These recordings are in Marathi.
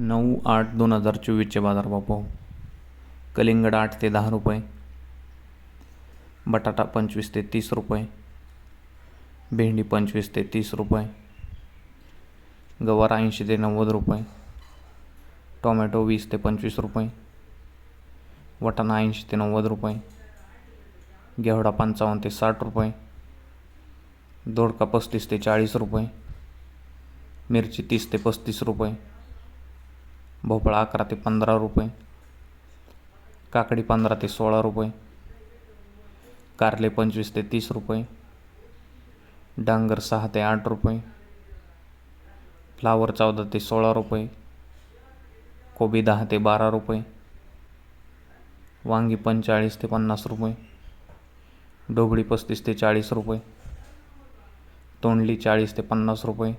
नऊ आठ दोन हजार चोवीसचे बाजारभाव पाहू. कलिंगड आठ ते दहा रुपये. बटाटा पंचवीस ते तीस रुपये. भेंडी पंचवीस ते तीस रुपये. गवार ऐंशी ते नव्वद रुपये. टोमॅटो वीस ते पंचवीस रुपये. वटाणा ऐंशी ते नव्वद रुपये. घेवडा पंचावन्न ते साठ रुपये. दोडका पस्तीस ते चाळीस रुपये. मिरची तीस ते पस्तीस रुपये. भोपळा अकरा ते पंधरा रुपये. काकडी पंधरा ते सोळा रुपये. कारले पंचवीस ते तीस रुपये. डांगर सहा ते आठ रुपये. फ्लावर चौदा ते सोळा रुपये. कोबी दहा ते बारा रुपये. वांगी पंचेचाळीस ते पन्नास रुपये. ढोबळी पस्तीस ते चाळीस रुपये. तोंडली चाळीस ते पन्नास रुपये.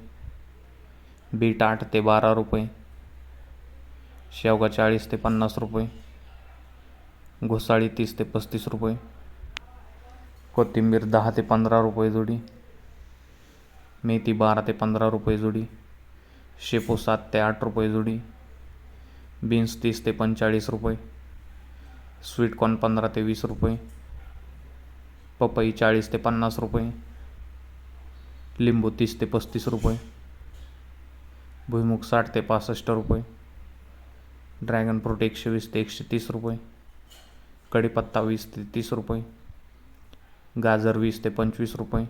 बीट आठ ते बारा रुपये. शेवगा चाळीस ते पन्नास रुपये. घोसाळी तीस ते पस्तीस रुपये. कोथिंबीर दहा ते पंधरा रुपये जोडी. मेथी बारा ते पंधरा रुपये जोडी. शेपू सात ते आठ रुपये जोडी. बीन्स तीस ते पंचेचाळीस रुपये. स्वीटकॉर्न पंधरा ते वीस रुपये. पपई चाळीस ते पन्नास रुपये. लिंबू तीस ते पस्तीस रुपये. भुईमुग साठ ते पासष्ट रुपये. ड्रॅगन फ्रूट एकशे वीस ते एकशे तीस रुपये. कढीपत्ता वीस ते तीस रुपये. गाजर वीस ते पंचवीस रुपये.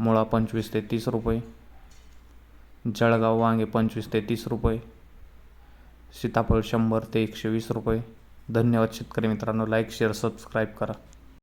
मुळा पंचवीस ते तीस रुपये. जळगाव वांगे पंचवीस ते तीस रुपये. सीताफळ शंभर ते एकशे वीस रुपये. धन्यवाद शेतकरी मित्रांनो लाईक शेअर सबस्क्राईब करा.